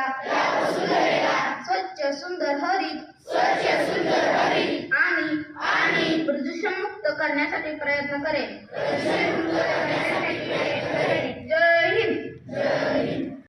वसुंधरेला स्वच्छ सुंदर हरित. आणि प्रदूषण मुक्त करण्यासाठी प्रयत्न करेल